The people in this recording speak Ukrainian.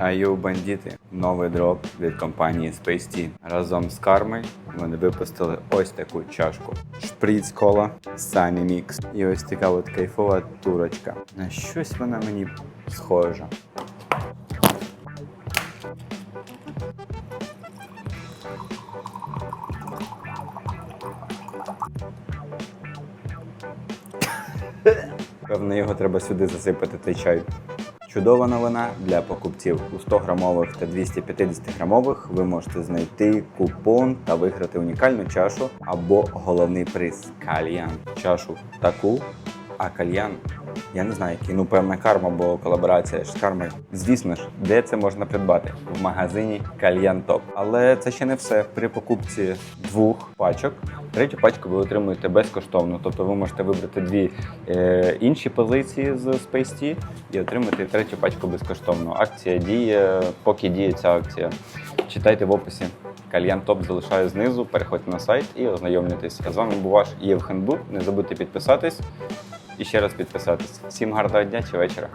Аю бандити, новий дроп від компанії Space Tea. Разом з кармою вони випустили ось таку чашку. Шприц кола Sunny Mix. І ось така от кайфова турочка. На щось вона мені схожа. Певно, його треба сюди засипати той чай. Чудова новина для покупців у 100 грамових та 250 грамових ви можете знайти купон та виграти унікальну чашу або головний приз кальян. Чашу таку, а кальян. Я не знаю, який, ну певна карма, бо колаборація з кармою. Звісно ж, де це можна придбати? В магазині Кальян Топ. Але це ще не все. При покупці двох пачок третю пачку ви отримуєте безкоштовно. Тобто ви можете вибрати дві е, інші позиції з Space Tea і отримати третю пачку безкоштовно. Акція діє, поки діє ця акція. Читайте в описі. Кальян Топ залишаю знизу. Переходьте на сайт і ознайомлюйтесь. З вами був ваш Євхенбук. Не забудьте підписатись і ще раз підписатись. Всім гарного дня чи вечора.